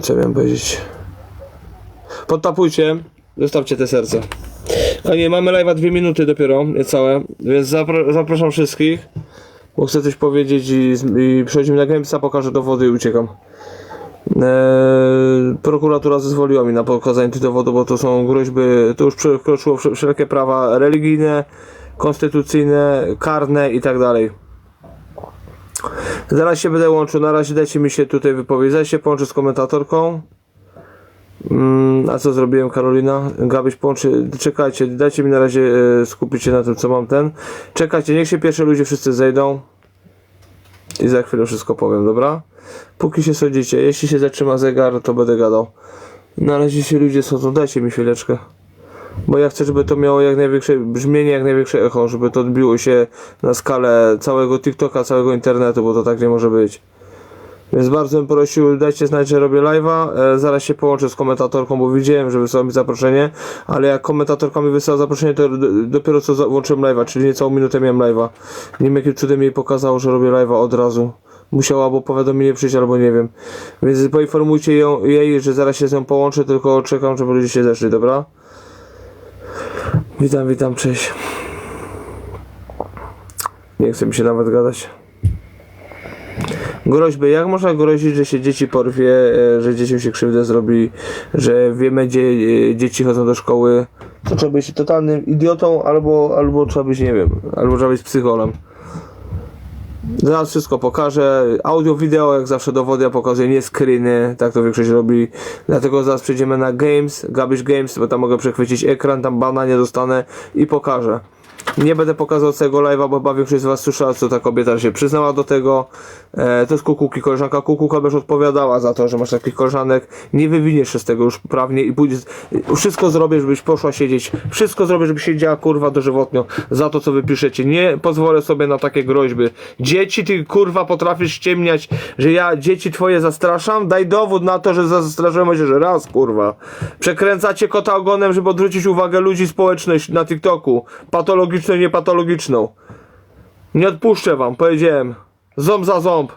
Co miałem powiedzieć? Podtapujcie, zostawcie te serce. A nie, mamy live'a dwie minuty dopiero, niecałe, więc zapraszam wszystkich, bo chcę coś powiedzieć i, i przechodzimy na Gamesa, pokażę dowody i uciekam. Eee, prokuratura zezwoliła mi na pokazanie tych dowodów, bo to są groźby, to już przekroczyło wsze- wszelkie prawa religijne, konstytucyjne, karne i tak dalej. Zaraz się będę łączył, na razie dajcie mi się tutaj wypowiedzieć, zaraz się połączę z komentatorką. Mm, a co zrobiłem Karolina? Gabyś połączy, czekajcie, dajcie mi na razie e, skupić się na tym co mam ten. Czekajcie, niech się pierwsze ludzie wszyscy zejdą. I za chwilę wszystko powiem, dobra? Póki się sądzicie, jeśli się zatrzyma zegar, to będę gadał. Na razie się ludzie sądzą, dajcie mi chwileczkę. Bo ja chcę, żeby to miało jak największe brzmienie, jak największe echo, żeby to odbiło się na skalę całego TikToka, całego internetu, bo to tak nie może być. Więc bardzo bym prosił, dajcie znać, że robię live'a. E, zaraz się połączę z komentatorką, bo widziałem, że wysłała mi zaproszenie, ale jak komentatorka mi wysłała zaproszenie, to dopiero co włączyłem live'a, czyli niecałą minutę miałem live'a. Nie wiem, jakim cudem jej pokazało, że robię live'a od razu. Musiała albo powiadomienie przyjść, albo nie wiem. Więc poinformujcie ją, jej, że zaraz się z nią połączę, tylko czekam, żeby ludzie się zeszli, dobra? Witam, witam, cześć. Nie chce mi się nawet gadać. Groźby. Jak można grozić, że się dzieci porwie, e, że dzieciom się krzywdę zrobi, że wiemy, gdzie e, dzieci chodzą do szkoły? To trzeba być totalnym idiotą, albo, albo trzeba być, nie wiem, albo trzeba być psycholem. Zaraz wszystko pokażę. Audio, wideo, jak zawsze dowody ja pokazuję, nie screeny, tak to większość robi. Dlatego zaraz przejdziemy na Games, Gabish Games, bo tam mogę przechwycić ekran, tam bana nie dostanę i pokażę. Nie będę pokazał całego live'a, bo chyba większość z was słyszała, co ta kobieta się przyznała do tego. E, to jest kukułki, koleżanka kukułka już odpowiadała za to, że masz takich koleżanek. Nie wywiniesz się z tego już prawnie i pójdziesz, wszystko zrobię, żebyś poszła siedzieć. Wszystko zrobię, żeby siedziała kurwa dożywotnio za to, co wy piszecie. Nie pozwolę sobie na takie groźby. Dzieci, ty kurwa potrafisz ściemniać, że ja dzieci twoje zastraszam? Daj dowód na to, że zastraszyłem że raz kurwa. Przekręcacie kota ogonem, żeby odwrócić uwagę ludzi społeczność na TikToku. Patologiczną i niepatologiczną. Nie odpuszczę wam, powiedziałem. Ząb za ząb.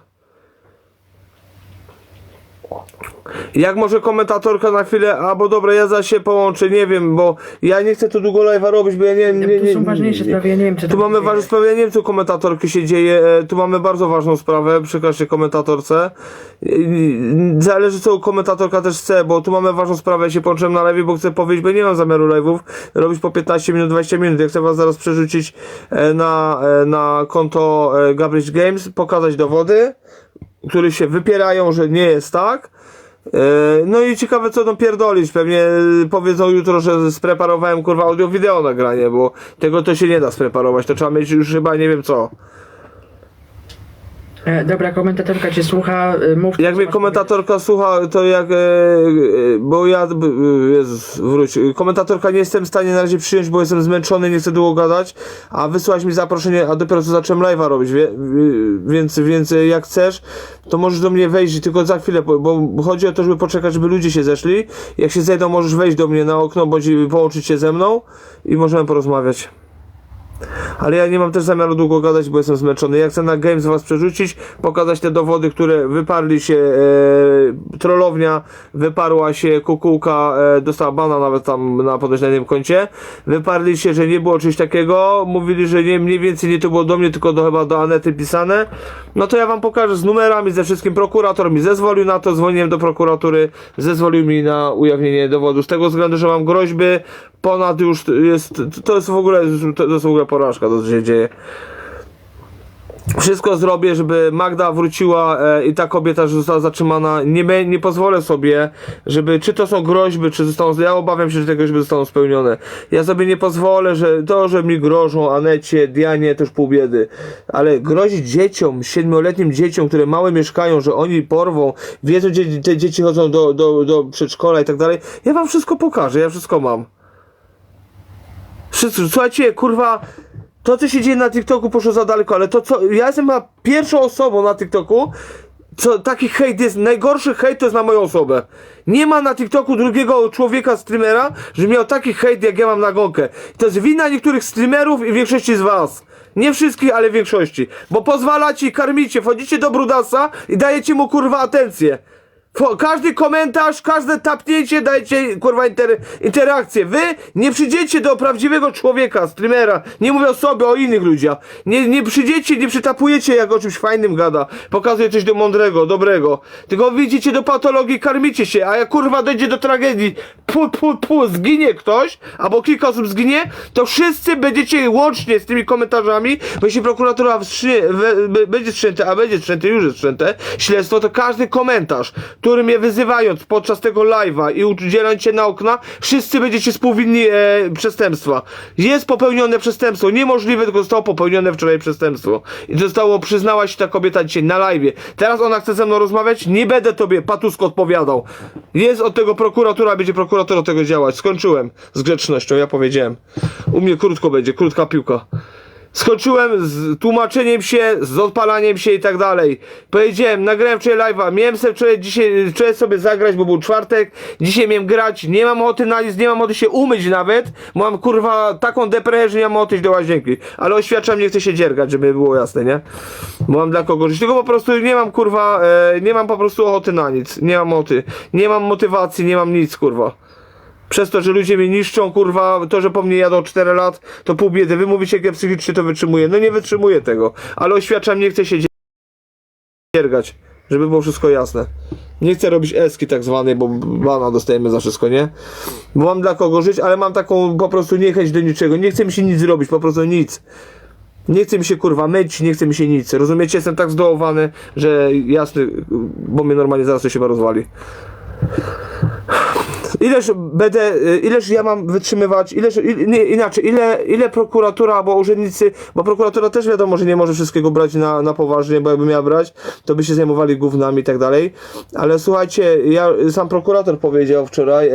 Jak może komentatorka na chwilę, albo dobra, ja za się połączę, nie wiem, bo ja nie chcę tu długo live'a robić, bo ja nie, nie, nie, Tu są ważniejsze sprawy, ja nie wiem co Tu mamy dzieje. sprawy, ja nie wiem co komentatorki się dzieje, e, tu mamy bardzo ważną sprawę, przekażcie komentatorce. I- Zależy co komentatorka też chce, bo tu mamy ważną sprawę, ja się połączyłem na live, bo chcę powiedzieć, bo nie mam zamiaru live'ów robić po 15 minut, 20 minut, ja chcę was zaraz przerzucić e, na, e, na konto e, Gabriel Games, pokazać dowody, które się wypierają, że nie jest tak. E, No i ciekawe co będą pierdolić, pewnie e, powiedzą jutro, że spreparowałem kurwa audio wideo nagranie, bo tego to się nie da spreparować, to trzeba mieć już chyba nie wiem co. E, dobra, komentatorka cię słucha, e, mów. Jak mnie komentatorka słucha, to jak, e, e, bo ja, b- Jezus, wróć, komentatorka nie jestem w stanie na razie przyjąć, bo jestem zmęczony, nie chcę długo gadać, a wysłałeś mi zaproszenie, a dopiero co zacząłem live'a robić, wie- więc, więc e, jak chcesz, to możesz do mnie wejść, tylko za chwilę, bo, bo chodzi o to, żeby poczekać, żeby ludzie się zeszli, jak się zejdą, możesz wejść do mnie na okno, bądź połączyć się ze mną i możemy porozmawiać. Ale ja nie mam też zamiaru długo gadać, bo jestem zmęczony. Ja chcę na Games was przerzucić, pokazać te dowody, które wyparli się e, trollownia, wyparła się kukułka, e, dostała bana nawet tam na podejrzanym koncie. Wyparli się, że nie było czegoś takiego, mówili, że nie, mniej więcej nie to było do mnie, tylko do chyba do Anety pisane. No to ja wam pokażę z numerami, ze wszystkim. Prokurator mi zezwolił na to, dzwoniłem do prokuratury, zezwolił mi na ujawnienie dowodu. Z tego względu, że mam groźby, ponad już jest, to jest w ogóle, to jest w ogóle porażka, to się dzieje. Wszystko zrobię, żeby Magda wróciła e, i ta kobieta, że została zatrzymana. Nie, nie pozwolę sobie, żeby, czy to są groźby, czy zostaną, ja obawiam się, że te groźby zostaną spełnione. Ja sobie nie pozwolę, że to, że mi grożą Anecie, Dianie, to już pół biedy. Ale grozić dzieciom, siedmioletnim dzieciom, które małe mieszkają, że oni porwą, wiedzą, gdzie te dzieci chodzą do, do, do przedszkola i tak dalej. Ja wam wszystko pokażę, ja wszystko mam. Wszystko, słuchajcie, kurwa, to co się dzieje na TikToku poszło za daleko, ale to co, ja jestem chyba pierwszą osobą na TikToku, co taki hejt jest, najgorszy hejt to jest na moją osobę. Nie ma na TikToku drugiego człowieka, streamera, że miał taki hejt jak ja mam na gąkę. To jest wina niektórych streamerów i większości z was. Nie wszystkich, ale większości. Bo pozwalacie i karmicie, wchodzicie do Brudasa i dajecie mu kurwa atencję. Każdy komentarz, każde tapnięcie dajcie kurwa inter, interakcję. Wy nie przyjdziecie do prawdziwego człowieka, streamera. Nie mówię o sobie, o innych ludziach. Nie, nie przyjdziecie, nie przytapujecie jak o czymś fajnym gada. Pokazuje coś do mądrego, dobrego. Tylko widzicie do patologii, karmicie się. A jak kurwa dojdzie do tragedii, pu, pu, pu, zginie ktoś, albo kilka osób zginie, to wszyscy będziecie łącznie z tymi komentarzami, bo jeśli prokuratura wstrzy, we, będzie strzęte, a będzie strzęte, już jest strzęte, śledztwo, to każdy komentarz, który mnie wyzywając podczas tego live'a i udzielając się na okna, wszyscy będziecie współwinni e, przestępstwa. Jest popełnione przestępstwo, niemożliwe, tylko zostało popełnione wczoraj przestępstwo. I zostało, przyznała się ta kobieta dzisiaj na live'ie. Teraz ona chce ze mną rozmawiać, nie będę tobie patusko odpowiadał. Jest od tego prokuratura, będzie prokurator od tego działać. Skończyłem z grzecznością, ja powiedziałem. U mnie krótko będzie, krótka piłka. Skończyłem z tłumaczeniem się, z odpalaniem się i tak dalej. Powiedziałem, nagrałem wczoraj live'a, miałem sobie wczoraj, dzisiaj, wczoraj sobie zagrać, bo był czwartek, dzisiaj miałem grać, nie mam ochoty na nic, nie mam ochoty się umyć nawet, mam kurwa taką depresję, że nie mam ochoty iść do łazienki. Ale oświadczam, nie chcę się dziergać, żeby było jasne, nie? Bo mam dla kogo żyć, tylko po prostu nie mam kurwa, e, nie mam po prostu ochoty na nic, nie mam ochoty, nie mam motywacji, nie mam nic kurwa. Przez to, że ludzie mnie niszczą, kurwa, to, że po mnie jadą 4 lat, to pół biedy. Wy mówicie, jak ja psychicznie to wytrzymuję. No nie wytrzymuję tego. Ale oświadczam, nie chcę się dziergać. Żeby było wszystko jasne. Nie chcę robić eski tak zwanej, bo bana dostajemy za wszystko, nie? Bo mam dla kogo żyć, ale mam taką po prostu niechęć do niczego. Nie chce mi się nic zrobić, po prostu nic. Nie chce mi się kurwa myć, nie chce mi się nic. Rozumiecie? Jestem tak zdołowany, że jasny, bo mnie normalnie zaraz to się rozwali. Ileż będę, y, ileż ja mam wytrzymywać, ileż, il, nie, inaczej, ile, ile prokuratura, bo urzędnicy, bo prokuratura też wiadomo, że nie może wszystkiego brać na, na poważnie, bo jakby miała brać, to by się zajmowali gównami i tak dalej, ale słuchajcie, ja, sam prokurator powiedział wczoraj, e,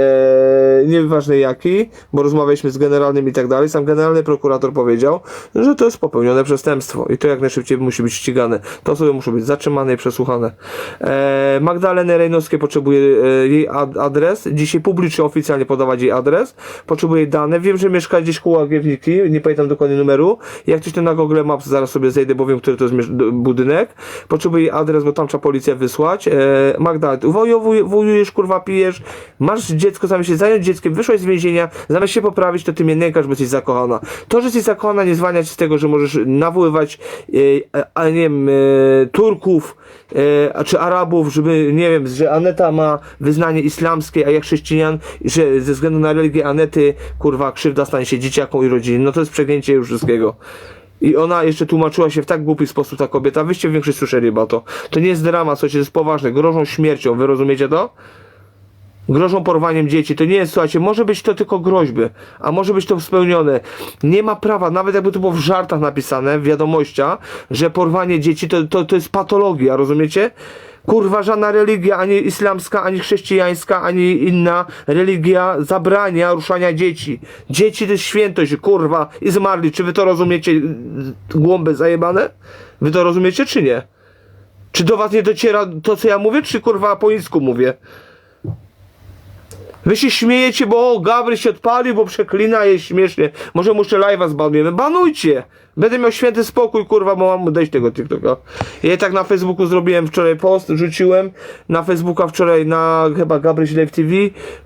nieważne jaki, bo rozmawialiśmy z generalnym i tak dalej, sam generalny prokurator powiedział, że to jest popełnione przestępstwo i to jak najszybciej musi być ścigane. To osoby muszą być zatrzymane i przesłuchane. E, Magdaleny Rejnowskiej potrzebuje e, jej ad, adres, dzisiaj publicznie, oficjalnie podawać jej adres, potrzebuje dane, wiem, że mieszka gdzieś koło Agiewniki, nie pamiętam dokładnie numeru, jak coś to na Google Maps zaraz sobie zejdę, bo wiem, który to jest budynek, potrzebuję jej adres, bo tam trzeba policję wysłać. E, Magda, wojujesz, kurwa, pijesz, masz dziecko, zamiast się zająć dzieckiem, wyszłaś z więzienia, zamiast się poprawić, to ty mnie nękasz, bo jesteś zakochana. To, że jesteś zakochana, nie zwalnia cię z tego, że możesz nawoływać, e, a nie wiem, e, Turków, e, czy Arabów, żeby, nie wiem, że Aneta ma wyznanie islamskie, a jak chrześcijan, że ze względu na religię Anety, kurwa, krzywda stanie się dzieciakom i rodzinie. No to jest przegięcie już wszystkiego. I ona jeszcze tłumaczyła się w tak głupi sposób, ta kobieta. Wyście w większości słyszeli chyba to. To nie jest drama, słuchajcie, to jest poważne. Grożą śmiercią, wy rozumiecie to? grożą porwaniem dzieci. To nie jest, słuchajcie, może być to tylko groźby, a może być to spełnione. Nie ma prawa, nawet jakby to było w żartach napisane, w wiadomościach, że porwanie dzieci to, to, to jest patologia, rozumiecie? Kurwa, żadna religia, ani islamska, ani chrześcijańska, ani inna religia zabrania ruszania dzieci. Dzieci to jest świętość, kurwa, i zmarli. Czy wy to rozumiecie, głąby zajebane? Wy to rozumiecie, czy nie? Czy do was nie dociera to, co ja mówię, czy kurwa po insku mówię? Wy się śmiejecie, bo o, Gabry się odpalił, bo przeklina jest śmiesznie. Może muszę live'a zbanujemy. Banujcie! Będę miał święty spokój, kurwa, bo mam dejść tego TikToka. Ja i tak na Facebooku zrobiłem wczoraj post, rzuciłem. Na Facebooka wczoraj na chyba Gabryś Live TV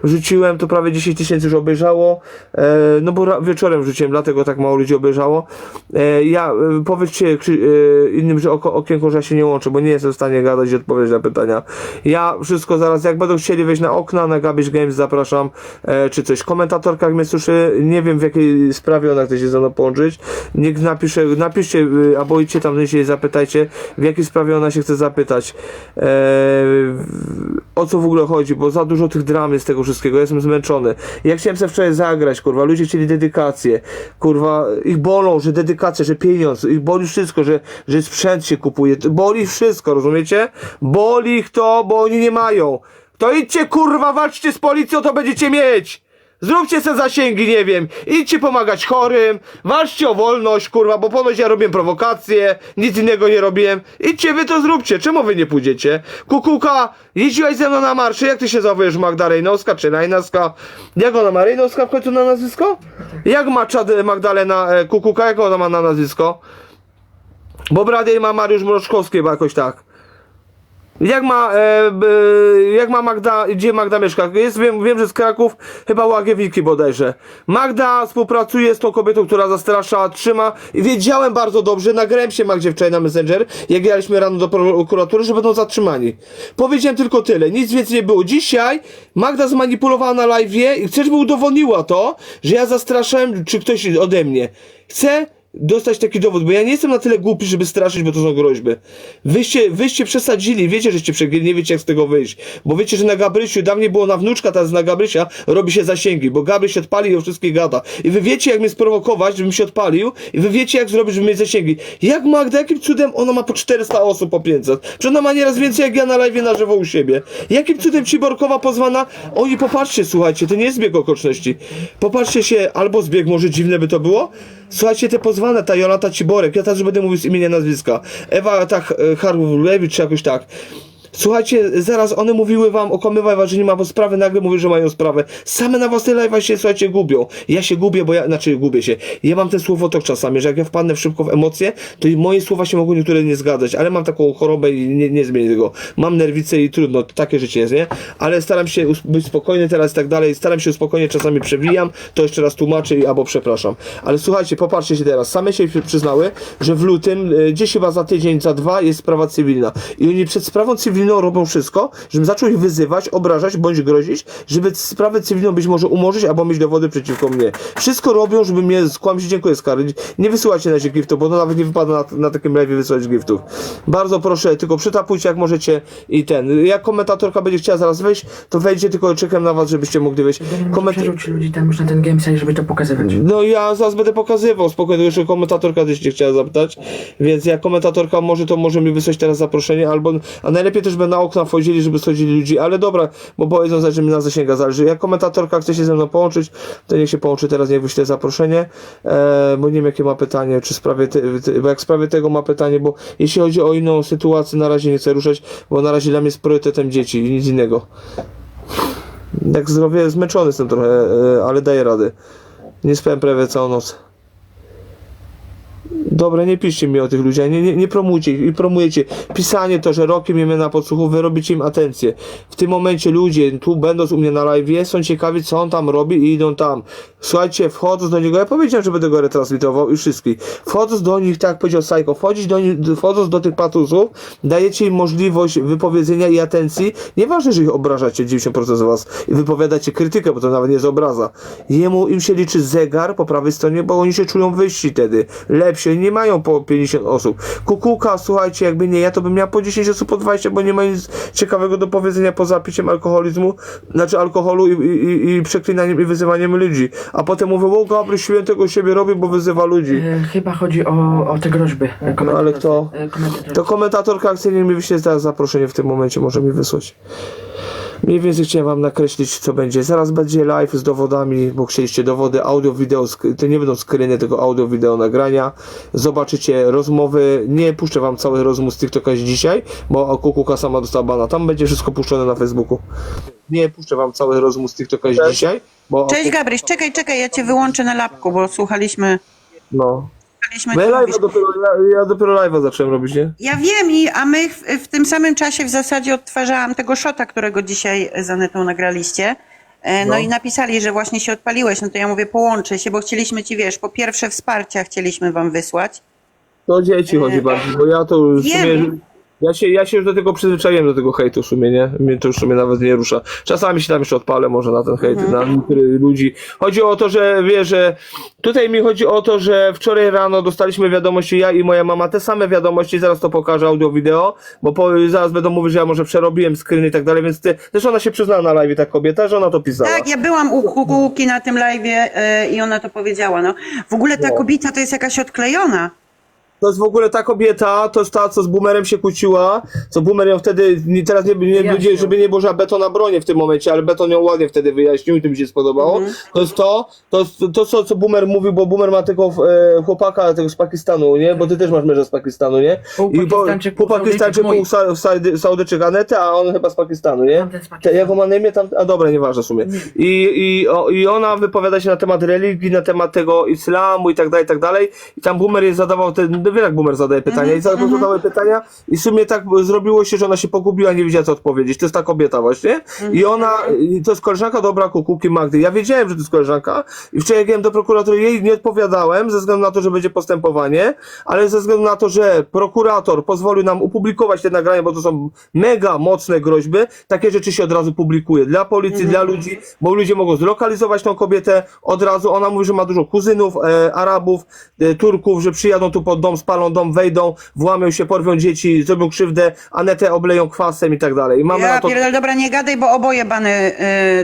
rzuciłem, to prawie 10 tysięcy już obejrzało. E, no bo wieczorem rzuciłem, dlatego tak mało ludzi obejrzało. E, ja, e, powiedzcie e, innym, że oko, okienko, że ja się nie łączę, bo nie jestem w stanie gadać i odpowiedzieć na pytania. Ja wszystko zaraz, jak będą chcieli wejść na okna, na Gabish Games zapraszam, e, czy coś. Komentatorka mnie słyszy, nie wiem w jakiej sprawie ona chce się ze mną połączyć. Niech napisze, napiszcie, y, albo idźcie tam i zapytajcie, w jakiej sprawie ona się chce zapytać. E, w- o co w ogóle chodzi, bo za dużo tych dram jest tego wszystkiego, jestem zmęczony. Ja chciałem sobie wczoraj zagrać, kurwa, ludzie chcieli dedykację, kurwa, ich bolą, że dedykacja, że pieniądz, ich boli wszystko, że, że sprzęt się kupuje, boli wszystko, rozumiecie? Boli ich to, bo oni nie mają. To idźcie, kurwa, walczcie z policją, to będziecie mieć! Zróbcie se zasięgi, nie wiem, idźcie pomagać chorym, walczcie o wolność, kurwa, bo ponoć ja robię prowokacje, nic innego nie robiłem. Idźcie wy to zróbcie, czemu wy nie pójdziecie? Kukułka, jeździłaś ze mną na marsze, jak ty się zachowujesz, Magda Rejnowska czy Najnowska? Jak ona ma, Rejnowska w końcu na nazwisko? Jak ma czad Magdalena e, Kukułka, jak ona ma na nazwisko? Bo brat jej ma Mariusz Mroczkowski, chyba jakoś tak. Jak ma, e, b, jak ma Magda, gdzie Magda mieszka? Jest, wiem, wiem, że z Kraków, chyba Łagiewiki bodajże. Magda współpracuje z tą kobietą, która zastrasza, trzyma. Wiedziałem bardzo dobrze, nagrałem się Magdzie wczoraj na Messenger, jak jechaliśmy rano do prokuratury, że będą zatrzymani. Powiedziałem tylko tyle, nic więcej nie było. Dzisiaj Magda zmanipulowała na live i chcę, żeby udowodniła to, że ja zastraszałem, czy ktoś ode mnie. Chcę dostać taki dowód, bo ja nie jestem na tyle głupi, żeby straszyć, bo to są groźby. Wyście, wyście przesadzili, wiecie, żeście przegięli, nie wiecie jak z tego wyjść. Bo wiecie, że na Gabrysiu, dawniej było na wnuczka, teraz na Gabrysia robi się zasięgi, bo Gabryś odpali i o wszystkich gada. I wy wiecie jak mnie sprowokować, żebym się odpalił i wy wiecie jak zrobić, żeby mieć zasięgi. Jak Magda, jakim cudem ona ma po 400 osób, po 500? Przecież ona ma nieraz więcej jak ja na live na żywo u siebie. Jakim cudem Ciborkowa pozwana? Oni, popatrzcie, słuchajcie, to nie jest zbieg okoliczności. Popatrzcie się, albo zbieg, może dziwne by to było, Słuchajcie, te pozwane, ta Jolanta Ciborek, ja też będę mówił z imienia, nazwiska. Ewa tak, Harlewicz, czy jakoś tak. Słuchajcie, zaraz one mówiły wam, okłamywały, że nie ma sprawy, nagle mówią, że mają sprawę. Same na własnej live się, słuchajcie, gubią. Ja się gubię, bo ja, znaczy gubię się. Ja mam ten słowotok czasami, że jak ja wpadnę szybko w emocje, to i moje słowa się mogą niektóre nie zgadzać, ale mam taką chorobę i nie, nie zmienię tego. Mam nerwicę i trudno, takie życie jest, nie? Ale staram się być spokojny teraz i tak dalej, staram się spokojnie, czasami przewijam, to jeszcze raz tłumaczę i albo przepraszam. Ale słuchajcie, popatrzcie się teraz, same się przyznały, że w lutym, e, gdzieś chyba za tydzień, za dwa jest sprawa cywilna. I oni przed sprawą cywilną robią wszystko, żebym zaczął ich wyzywać, obrażać bądź grozić, żeby sprawę cywilną być może umorzyć albo mieć dowody przeciwko mnie. Wszystko robią, żeby mnie skłamać. Dziękuję, Skary. Nie wysyłajcie na razie giftów, bo to nawet nie wypada na, na takim live wysyłać giftów. Bardzo proszę, tylko przytapujcie jak możecie i ten. Jak komentatorka będzie chciała zaraz wejść, to wejdzie, tylko czekam na was, żebyście mogli wejść. Koment... Przerzuć ludzi tam już na ten gamesite, żeby to pokazywać. No ja zaraz będę pokazywał, spokojnie, jeszcze komentatorka też nie chciała zapytać, więc jak komentatorka może, to może mi wysłać teraz zaproszenie, albo, a najlepiej też by na okna wchodzili, żeby schodzili ludzi, ale dobra, bo powiedzą, że mi na zasięga zależy. Jak komentatorka chce się ze mną połączyć, to niech się połączy teraz, niech wyśle zaproszenie, e, bo nie wiem jakie ma pytanie, czy sprawie, bo jak sprawie tego ma pytanie, bo jeśli chodzi o inną sytuację, na razie nie chcę ruszać, bo na razie dla mnie jest priorytetem dzieci i nic innego. Jak zdrowie, zmęczony jestem trochę, e, ale daję radę. Nie spałem prawie całą noc. Dobra, nie piszcie mi o tych ludziach, nie, nie, nie promujcie ich i promujecie. Pisanie to, że rokiem jemy na podsłuchu, wy robicie im atencję. W tym momencie ludzie, tu będąc u mnie na live, są ciekawi, co on tam robi i idą tam. Słuchajcie, wchodząc do niego, ja powiedziałem, że będę go retransmitował i wszystkich. Wchodząc do nich, tak jak powiedział Sajko, wchodzić do nich, wchodząc do tych patusów, dajecie im możliwość wypowiedzenia i atencji. Nieważne, że ich obrażacie, 90% z was, i wypowiadacie krytykę, bo to nawet nie jest obraza. Jemu, im się liczy zegar po prawej stronie, bo oni się czują wyżsi wtedy. Lepsi, nie mają po 50 osób. Kukułka, słuchajcie, jakby nie ja, to bym miał po 10 osób, po 20, bo nie ma nic ciekawego do powiedzenia poza piciem alkoholizmu, znaczy alkoholu i, i, i, przeklinaniem i wyzywaniem ludzi. A potem mówią, o Gabry świętego siebie robi, bo wyzywa ludzi. E, chyba chodzi o, o te groźby. komentator- ale kto? e, komentator- To komentatorka akcyjnie mi wyśle zaproszenie w tym momencie, może mi wysłać. Mniej więcej chciałem wam nakreślić, co będzie. Zaraz będzie live z dowodami, bo chcieliście dowody audio, wideo, to nie będą screeny, tylko audio, wideo nagrania. Zobaczycie rozmowy, nie puszczę wam całych rozmów z TikToka dzisiaj, bo Kukuka sama dostała bana. Tam będzie wszystko puszczone na Facebooku. Nie puszczę wam całych rozmów z TikToka dzisiaj, bo... Cześć Gabryś, czekaj, czekaj, ja cię wyłączę na lapku, bo słuchaliśmy. No. Słuchaliśmy My live'a dopiero, ja, ja dopiero live'a zacząłem robić, nie? Ja wiem, i, a my w, w tym samym czasie w zasadzie odtwarzałam tego shota, którego dzisiaj z Anetą nagraliście. E, No, No. i napisali, że właśnie się odpaliłeś, no to ja mówię, połączę się, bo chcieliśmy ci, wiesz, po pierwsze wsparcia chcieliśmy wam wysłać. To o dzieci chodzi bardziej, bo ja to w sumie, Wiem. Ja się, ja się już do tego przyzwyczaiłem, do tego hejtu w sumie, nie? Mnie to już w sumie nawet nie rusza. Czasami się tam jeszcze odpalę może na ten hejt, na niektórych ludzi. Chodzi o to, że wie, że tutaj mi chodzi o to, że wczoraj rano dostaliśmy wiadomości, ja i moja mama, te same wiadomości, zaraz to pokażę audio, wideo, bo po, zaraz będą mówić, że ja może przerobiłem screeny i tak dalej, więc ty, też ona się przyznała na live, ta kobieta, że ona to pisała. Tak, ja byłam u Kukułki na tym live'ie e, i ona to powiedziała, no. W ogóle ta No. kobieta to jest jakaś odklejona. To jest w ogóle ta kobieta, to jest ta, co z boomerem się kłóciła, co boomer ją wtedy, nie, teraz nie, nie Wyjaśnił. będzie, żeby nie było, że beton na bronie w tym momencie, ale beton ją ładnie wtedy wyjaśnił i to mi się spodobało. To jest to, to jest to, co, co boomer mówił, bo boomer ma tego e, chłopaka tego z Pakistanu, nie? Bo ty też masz męża z Pakistanu, nie? Pół Pakistańczyk, pół pół Pakistańczyk, pół Sa, Saudy, Anety, a on chyba z Pakistanu, nie? Tamten z Te, Pakistanu. jak on ma na imię tam, a dobra, nieważne w sumie. I, i, o, I ona wypowiada się na temat religii, na temat tego islamu i tak dalej, i tak dalej. I tam boomer jej zadawał ten wiele jak boomer zadaje pytania Mhm, i zaraz zadały pytania i w sumie tak zrobiło się, że ona się pogubiła, nie wiedziała co odpowiedzieć. To jest ta kobieta właśnie Mhm. i ona, i to jest koleżanka dobra kukułki Magdy. Ja wiedziałem, że to jest koleżanka i wczoraj jak jechałem do prokuratury, jej nie odpowiadałem ze względu na to, że będzie postępowanie, ale ze względu na to, że prokurator pozwolił nam opublikować te nagrania, bo to są mega mocne groźby, takie rzeczy się od razu publikuje dla policji, dla ludzi, bo ludzie mogą zlokalizować tą kobietę od razu. Ona mówi, że ma dużo kuzynów, e, Arabów, e, Turków, że przyjadą tu pod dom, spalą dom, wejdą, włamią się, porwią dzieci, zrobią krzywdę, Anetę obleją kwasem i tak dalej. I mamy Ja na to... pierdolę, dobra, nie gadaj, bo oboje bany,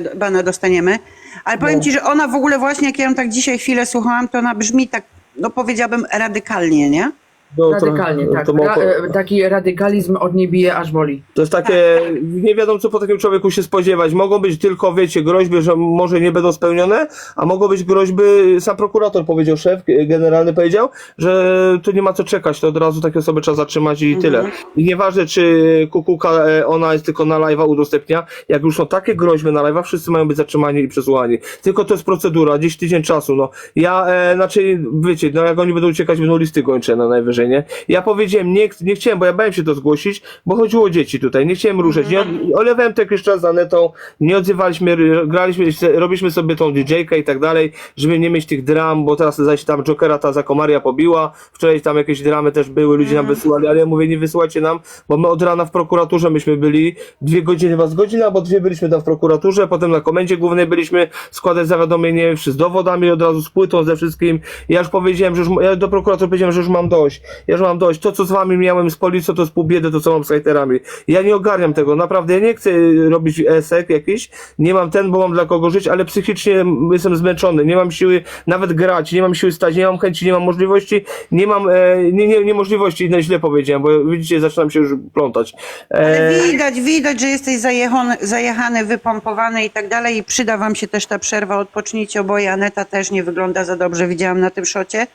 y, bana dostaniemy. Ale powiem No. ci, że ona w ogóle właśnie, jak ja ją tak dzisiaj chwilę słuchałam, to ona brzmi tak, no powiedziałabym radykalnie, nie? No, Radykalnie, tak. To, Ra, e, taki radykalizm od niej bije aż boli. to jest takie, nie wiadomo co po takim człowieku się spodziewać. Mogą być tylko, wiecie, groźby, że może nie będą spełnione, a mogą być groźby, sam prokurator powiedział, szef generalny powiedział, że tu nie ma co czekać, to od razu takie osoby trzeba zatrzymać i tyle. I nieważne, czy kukułka, e, ona jest tylko na live'a udostępnia, jak już są takie groźby na live'ach, wszyscy mają być zatrzymani i przesłuchani. Tylko to jest procedura, gdzieś tydzień czasu, no. Ja, e, znaczy, wiecie, no jak oni będą uciekać, będą listy gończe na najwyżej, nie? Ja powiedziałem, nie, nie chciałem, bo ja bałem się to zgłosić, bo chodziło o dzieci tutaj, nie chciałem ruszać, nie, olewałem to jakiś czas za netą, nie odzywaliśmy, graliśmy, robiliśmy sobie tą DJ-kę i tak dalej, żeby nie mieć tych dram, bo teraz zaś tam Jokera ta zakomaria pobiła, wczoraj tam jakieś dramy też były, ludzie nam wysyłali, ale ja mówię, nie wysyłajcie nam, bo my od rana w prokuraturze myśmy byli, dwie godziny, was godzina, albo dwie byliśmy tam w prokuraturze, potem na komendzie głównej byliśmy składać zawiadomienie z dowodami od razu, z płytą, ze wszystkim. Ja już powiedziałem, że już, ja do prokuratury powiedziałem, że już mam dość. Ja już mam dość. To, co z wami miałem z policją, to jest pół biedy, to co mam z hejterami. Ja nie ogarniam tego, naprawdę. Ja nie chcę robić esek jakiś, nie mam ten, bo mam dla kogo żyć, ale psychicznie jestem zmęczony, nie mam siły nawet grać, nie mam siły stać, nie mam chęci, nie mam możliwości, nie mam, e, nie, nie, nie możliwości, no źle powiedziałem, bo widzicie, zaczynam się już plątać. Ale E, widać, widać, że jesteś zajechany, zajechany, wypompowany i tak dalej i przyda wam się też ta przerwa, odpocznijcie oboje. Aneta też nie wygląda za dobrze, widziałam na tym szocie.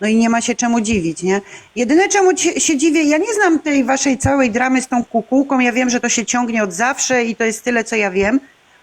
No i nie ma się czemu dziwić, nie? Jedyne czemu się dziwię, ja nie znam tej waszej całej dramy z tą kukułką, ja wiem, że to się ciągnie od zawsze i to jest tyle, co ja wiem,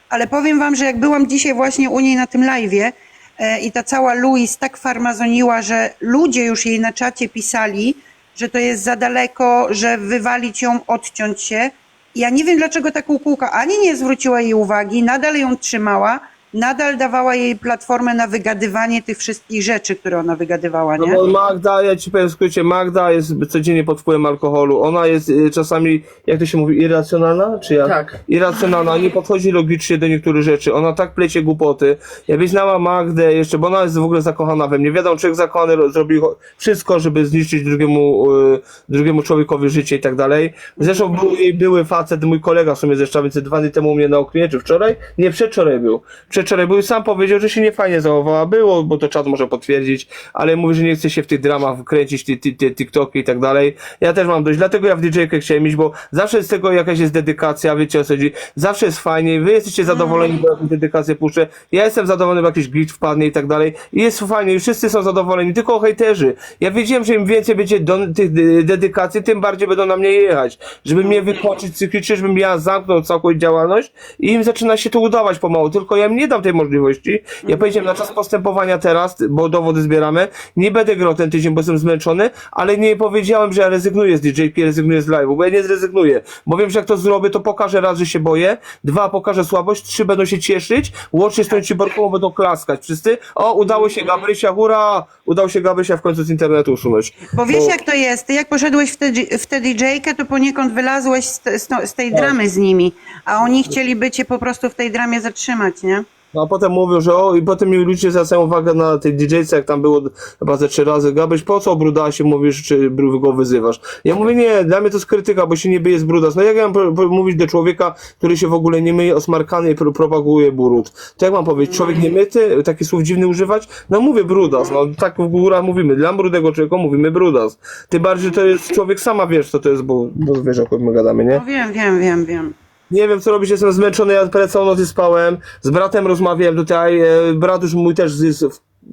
ale powiem wam, że jak byłam dzisiaj właśnie u niej na tym live'ie e, i ta cała Louis tak farmazoniła, że ludzie już jej na czacie pisali, że to jest za daleko, że wywalić ją, odciąć się. Ja nie wiem, dlaczego ta kukułka ani nie zwróciła jej uwagi, nadal ją trzymała, nadal dawała jej platformę na wygadywanie tych wszystkich rzeczy, które ona wygadywała, No nie? bo Magda, ja ci powiem w skrócie, Magda jest codziennie pod wpływem alkoholu. Ona jest y, czasami, jak to się mówi, irracjonalna? Czy ja? Tak. Irracjonalna, nie podchodzi logicznie do niektórych rzeczy. Ona tak plecie głupoty. Jakbyś znała Magdę jeszcze, bo ona jest w ogóle zakochana we mnie. Wiadomo, człowiek zakochany ro- zrobi cho- wszystko, żeby zniszczyć drugiemu, y, drugiemu człowiekowi życie i tak dalej. Zresztą był jej były facet, mój kolega w sumie ze Szczawicy dwa dni temu u mnie na oknie, czy wczoraj? Nie, przedwczoraj był. Przedwczoraj był sam powiedział, że się nie fajnie zachowała. Było, bo to czat może potwierdzić, ale mówi, że nie chce się w tych dramach wkręcić, ty, ty, ty, TikToki i tak dalej. Ja też mam dość, dlatego ja w DJ-kę chciałem iść, bo zawsze z tego jakaś jest dedykacja, wiecie o co chodzi. Zawsze jest fajnie, wy jesteście zadowoleni, bo jakąś dedykację puszczę. Ja jestem zadowolony, bo jakiś glitch wpadnie i tak dalej. I jest fajnie, wszyscy są zadowoleni, tylko hejterzy. Ja wiedziałem, że im więcej będzie do, tych de- dedykacji, tym bardziej będą na mnie jechać. Żeby mnie wykończyć psychicznie, żebym ja zamknął całkowitą działalność i im zaczyna się to udawać pomału. Tylko ja im nie dam tej możliwości. Ja powiedziałem na czas postępowania teraz, bo dowody zbieramy, nie będę grał ten tydzień, bo jestem zmęczony, ale nie powiedziałem, że ja rezygnuję z DJ-ki, rezygnuję z live'u, bo ja nie zrezygnuję. Bo wiem, że jak to zrobię, to pokażę raz, że się boję, dwa, pokażę słabość, trzy, będą się cieszyć, łącznie z tą ciborką będą klaskać. Wszyscy, o, udało się Gabrysia, hurra! Udało się Gabrysia w końcu z internetu usunąć. Bo wiesz jak to jest, ty jak poszedłeś w tę tę DJ-kę, to poniekąd wylazłeś z, te- z, z tej dramy z nimi, a oni chcieliby cię po prostu w tej dramie zatrzymać, nie? No a potem mówią, że o, i potem mi ludzie zwracają uwagę na tej DJ-ce, jak tam było chyba ze trzy razy, Gabyś, po co bruda się mówisz, czy go wyzywasz? Ja mówię, nie, dla mnie to jest krytyka, bo się nie byje z brudas. No jak ja mam mówić do człowieka, który się w ogóle nie myje, osmarkany i pro- propaguje brud? To jak mam powiedzieć, człowiek nie myty, takich słów dziwnych używać? No mówię brudas, no tak w górach mówimy, dla brudego człowieka mówimy brudas. Tym bardziej, to jest człowiek, sama wiesz, co to jest, bo, bo wiesz, o my gadamy, nie? No wiem, wiem, wiem, wiem. Nie wiem co robić, jestem zmęczony, ja prawie całą noc spałem. Z bratem rozmawiałem tutaj, e, brat już mój też jest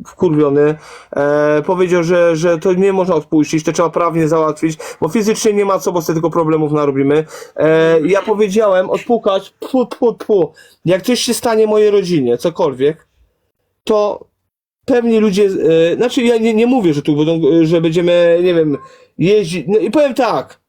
wkurwiony. E, powiedział, że, że to nie można odpuścić, to trzeba prawnie załatwić, bo fizycznie nie ma co, bo sobie tylko problemów narobimy. E, ja powiedziałem, odpukać, pu, pu, pu. Jak coś się stanie mojej rodzinie, cokolwiek, to pewni ludzie, e, znaczy ja nie, nie mówię, że tu będą, e, że będziemy, nie wiem, jeździć, no i powiem tak,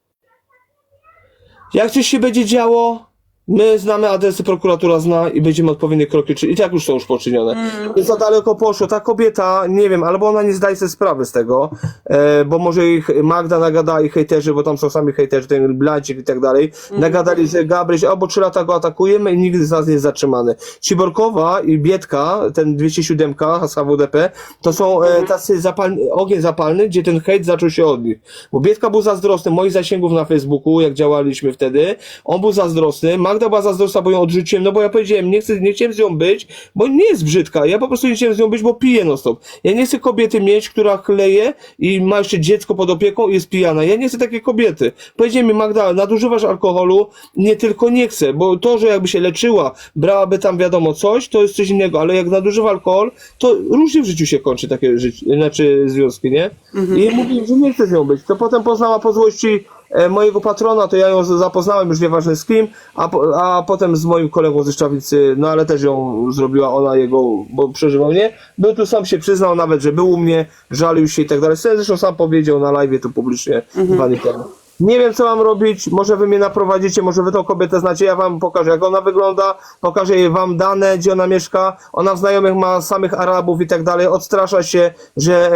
jak coś się będzie działo, my znamy adresy, prokuratura zna i będziemy odpowiednie kroki, czy i tak już są już poczynione. Więc za daleko poszło. Ta kobieta, nie wiem, albo ona nie zdaje sobie sprawy z tego, e, bo może ich Magda nagadała i hejterzy, bo tam są sami hejterzy, ten Blancik i tak dalej, nagadali, że Gabryś, albo trzy lata go atakujemy i nigdy z nas nie jest zatrzymany. Ciborkowa i Bietka, ten 207 z HWDP, to są e, tacy zapalny, ogień zapalny, gdzie ten hejt zaczął się od nich. Bo Bietka był zazdrosny moich zasięgów na Facebooku, jak działaliśmy wtedy, on był zazdrosny, Magda była zazdrosna, bo ją odrzuciłem, no bo ja powiedziałem, nie chcę, nie chciałem z nią być, bo nie jest brzydka, ja po prostu nie chciałem z nią być, bo piję non stop. Ja nie chcę kobiety mieć, która chleje i ma jeszcze dziecko pod opieką i jest pijana. Ja nie chcę takiej kobiety. Powiedziałem mi, Magda, nadużywasz alkoholu, nie tylko nie chcę, bo to, że jakby się leczyła, brałaby tam wiadomo coś, to jest coś innego, ale jak nadużywa alkohol, to różnie w życiu się kończy takie życie, znaczy związki, nie? I mówiłem, że nie chcę z nią być. To potem poznała po złości mojego patrona, to ja ją zapoznałem już nieważne z kim, a, po, a potem z moim kolegą ze Szczawicy, no ale też ją zrobiła ona jego, bo przeżywał mnie. Był tu sam się przyznał nawet, że był u mnie, żalił się i tak dalej. Zresztą sam powiedział na live to publicznie dwa dni temu. Nie wiem, co mam robić, może wy mnie naprowadzicie, może wy tą kobietę znacie, ja wam pokażę, jak ona wygląda, pokażę jej wam dane, gdzie ona mieszka, ona w znajomych ma samych Arabów i tak dalej, odstrasza się, że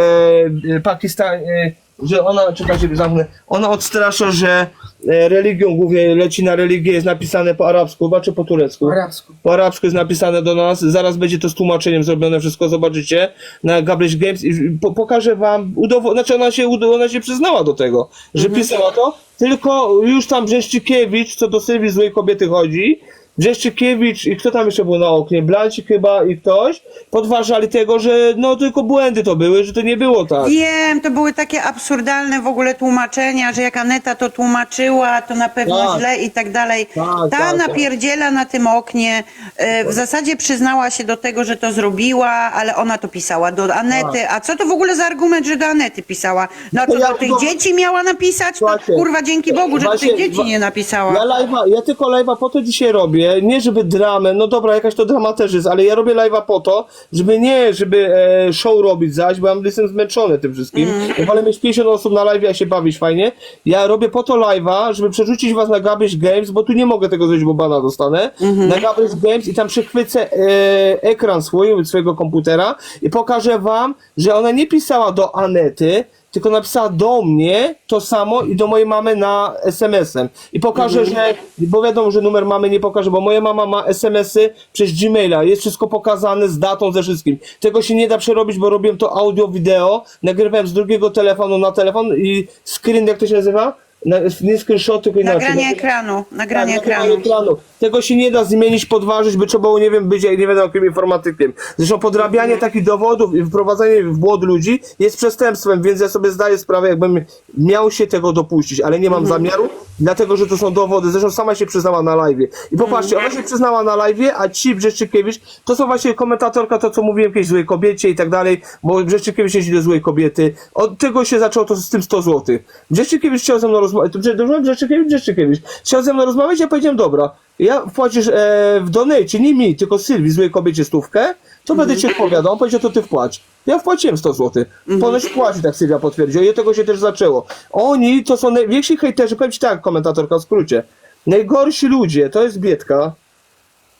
e, Pakistan, e, że ona, czekajcie, zamknę, ona odstrasza, że e, religią głównie leci na religię, jest napisane po arabsku, chyba czy po turecku? Po arabsku. Po arabsku jest napisane do nas, zaraz będzie to z tłumaczeniem zrobione, wszystko zobaczycie na Gabryś Games i po, pokażę wam, udowo- znaczy ona się, udo- ona się przyznała do tego, że pisała to, tylko już tam Brzeszczykiewicz, co do Sylwii złej kobiety chodzi, Brzeszczykiewicz i kto tam jeszcze był na oknie, Blancik chyba i ktoś, podważali tego, że no tylko błędy to były, że to nie było tak. Wiem, to były takie absurdalne w ogóle tłumaczenia, że jak Aneta to tłumaczyła, to na pewno Tak. źle i tak dalej. Tak, Ta tak, tak. napierdziela na tym oknie e, w zasadzie przyznała się do tego, że to zrobiła, ale ona to pisała do Anety. A co to w ogóle za argument, że do Anety pisała? No Tak. No to to ja do tych tylko- dzieci miała napisać? To Słuchajcie, kurwa dzięki Bogu, że do właśnie- tych dzieci nie napisała. Ja live'a, ja tylko live'a po to dzisiaj robię, nie żeby dramę, no dobra, jakaś to drama też jest, ale ja robię live'a po to, żeby nie, żeby e, show robić zaś, bo ja jestem zmęczony tym wszystkim. Ja wolę mieć 50 osób na live'ie, a się bawić fajnie. Ja robię po to live'a, żeby przerzucić was na Gabryś Games, bo tu nie mogę tego zrobić, bo bana dostanę. Na Gabryś Games i tam przechwycę e, ekran swój, swojego komputera i pokażę wam, że ona nie pisała do Anety, tylko napisała do mnie to samo i do mojej mamy na SMS-em. I pokażę, że, bo wiadomo, że numer mamy nie pokażę, bo moja mama ma SMS-y przez Gmaila, jest wszystko pokazane z datą, ze wszystkim. Tego się nie da przerobić, bo robiłem to audio, wideo, nagrywałem z drugiego telefonu na telefon i screen, jak to się nazywa? Na, nie screenshot, tylko inaczej. Nagranie Na- ekranu, nagranie tak, ekranu. ekranu. Tego się nie da zmienić, podważyć, by trzeba było, nie wiem, być nie wiadomo jakim informatykiem. Zresztą podrabianie takich dowodów i wprowadzanie w błąd ludzi jest przestępstwem, więc ja sobie zdaję sprawę, jakbym miał się tego dopuścić, ale nie mam zamiaru, dlatego, że to są dowody. Zresztą sama się przyznała na live. I popatrzcie, ona się przyznała na live, a ci Brzeszczykiewicz, to są właśnie komentatorka, to co mówiłem kiedyś, złej kobiecie i tak dalej, bo Brzeszczykiewicz jeździ do złej kobiety. Od tego się zaczęło to z tym 100 zł. Brzeszczykiewicz chciał ze mną rozmawiać, to Brze- dobrze, Brzeszczykiewicz, Brzeszczykiewicz. Chciał ze mną rozmawiać, ja powiedziałem, dobra, ja wpłacisz e, w donate, nie mi, tylko Sylwii, złej kobiecie stówkę, to będę ci odpowiadał. On powiedział, to ty wpłać. Ja wpłaciłem 100 zł. Ponoć wpłaci, tak Sylwia potwierdziła. I od tego się też zaczęło. Oni to są najwięksi hejterzy, powiem ci tak, komentatorka w skrócie. Najgorsi ludzie, to jest Bietka,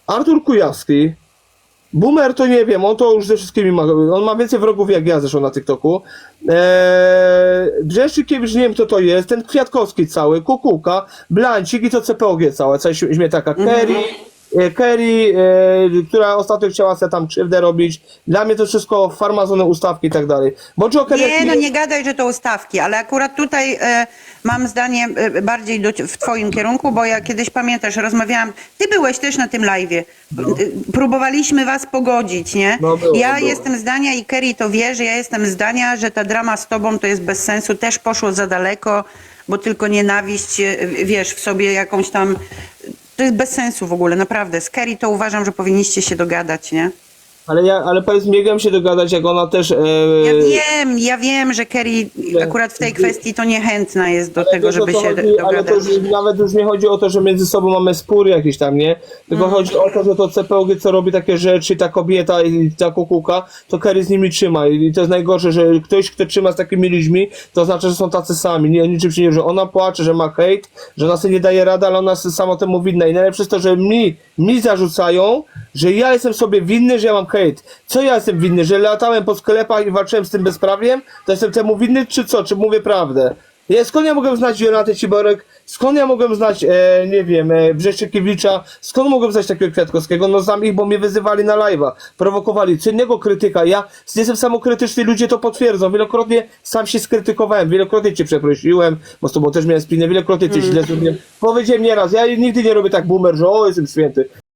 Artur Kujawski, Boomer to nie wiem, on to już ze wszystkimi ma, on ma więcej wrogów jak ja zresztą na TikToku. Eee, Brzeszczykiewicz, nie wiem kto to jest, ten Kwiatkowski cały, Kukułka, Blancik i to CPOG całe, coś śmietaka, Kerry, e, Kerry, e, która ostatnio chciała sobie tam krzywdę robić. Dla mnie to wszystko farmazony ustawki i tak dalej. Bo Joker jak Nie, no nie gadaj, że to ustawki, ale akurat tutaj e, mam zdanie e, bardziej do, w twoim kierunku, bo ja kiedyś pamiętasz, rozmawiałam, ty byłeś też na tym live'ie, E, próbowaliśmy was pogodzić, nie? No, było, ja było. jestem zdania i Kerry to wie, że ja jestem zdania, że ta drama z tobą to jest bez sensu, też poszło za daleko, bo tylko nienawiść, e, wiesz, w sobie jakąś tam, to jest bez sensu w ogóle, naprawdę. Z Kerry to uważam, że powinniście się dogadać, nie? Ale ja, ale powiedz mi, mam się dogadać, jak ona też... E, Ja wiem, ja wiem, że Kerry akurat w tej kwestii to niechętna jest do tego, wiesz, o żeby co się chodzi, Ale to dogadać. już, nawet już nie chodzi o to, że między sobą mamy spór jakiś tam, nie? Tylko Mhm. chodzi o to, że to CPOG, co robi takie rzeczy, ta kobieta i ta kukułka, to Kerry z nimi trzyma. I to jest najgorsze, że ktoś, kto trzyma z takimi ludźmi, to oznacza, że są tacy sami. Nie, niczym się nie, że ona płacze, że ma hejt, że ona sobie nie daje rady, ale ona jest sama temu winna. I najlepsze jest to, że mi, mi zarzucają, że ja jestem sobie winny, że ja mam hejt. Co ja jestem winny? Że latałem po sklepach i walczyłem z tym bezprawiem? To jestem temu winny, czy co? Czy mówię prawdę? Ja, skąd ja mogę znać Jonatę Ciborek? Skąd ja mogę znać, e, nie wiem, e, Brzeszczykiewicza? Skąd mogę znać takiego Kwiatkowskiego? No znam ich, bo mnie wyzywali na live'a, prowokowali. Co innego krytyka. Ja jestem samokrytyczny, ludzie to potwierdzą. Wielokrotnie sam się skrytykowałem, wielokrotnie cię przeprosiłem, bo z tobą też miałem spinę, wielokrotnie cię źle zrobiłem. Powiedziałem nieraz, ja nigdy nie robię tak boomer, że o, jestem święty.